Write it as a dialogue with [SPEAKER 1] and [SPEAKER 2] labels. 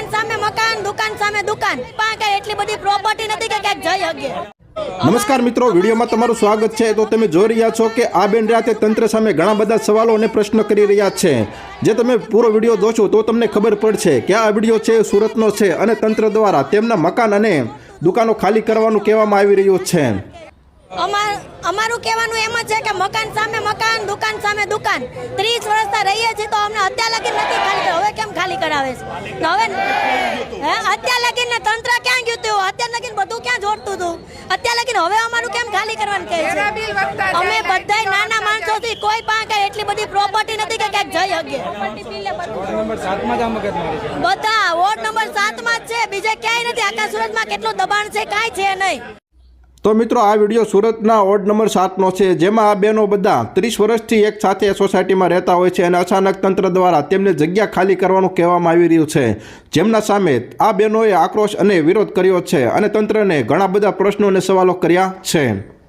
[SPEAKER 1] મકાન સામે મકાન દુકાન સામે દુકાન. પણ કઈ એટલી બધી પ્રોપર્ટી નથી કે ક્યાંક જઈ શકીએ.
[SPEAKER 2] નમસ્કાર મિત્રો વિડીયોમાં તમારું સ્વાગત છે. તો તમે જોઈ રહ્યા છો કે આ બેન રાતે તંત્ર સામે ઘણા બધા સવાલો અને પ્રશ્ન કરી રહ્યા છે. જે તમે પૂરો વીડિયો જોશો તો તમને ખબર પડશે કે આ વીડિયો છે સુરતનો છે અને તંત્ર દ્વારા તેમના મકાન અને દુકાનો ખાલી કરવાનું કહેવામાં આવી રહ્યું છે.
[SPEAKER 1] અમાર અમારું કહેવાનું એમ જ છે કે મકાન સામે મકાન દુકાન સામે દુકાન. ત્રીસ વર્ષ રહીએ છીએ તો અમને અત્યાર લગી નથી ખાલી કરાવે છે. તો હવે હે અત્યાર લગીને તંત્ર ક્યાં ગયું હતું અત્યાર લગીને બધું ક્યાં જોડતું હતું અત્યાર લગીને હવે અમારું કેમ ખાલી કરવાનું કહે છે? અમે બધાય નાના માણસો થી કોઈ પાસે એટલી બધી પ્રોપર્ટી નથી કે ક્યાંક જઈ શકીએ બધા વોર્ડ નંબર સાતમાં જ છે બીજે ક્યાંય નથી. આખા સુરતમાં કેટલું દબાણ છે કાંઈ છે નહીં.
[SPEAKER 2] તો મિત્રો, આ વીડિયો સુરતના વોર્ડ નંબર સાતનો છે, જેમાં આ બેનો બધા ત્રીસ વર્ષથી એક સાથે સોસાયટીમાં રહેતા હોય છે અને અચાનક તંત્ર દ્વારા તેમને જગ્યા ખાલી કરવાનું કહેવામાં આવી રહ્યું છે. જેમના સામે આ બહેનોએ આક્રોશ અને વિરોધ કર્યો છે અને તંત્રને ઘણા બધા પ્રશ્નો અને સવાલો કર્યા છે.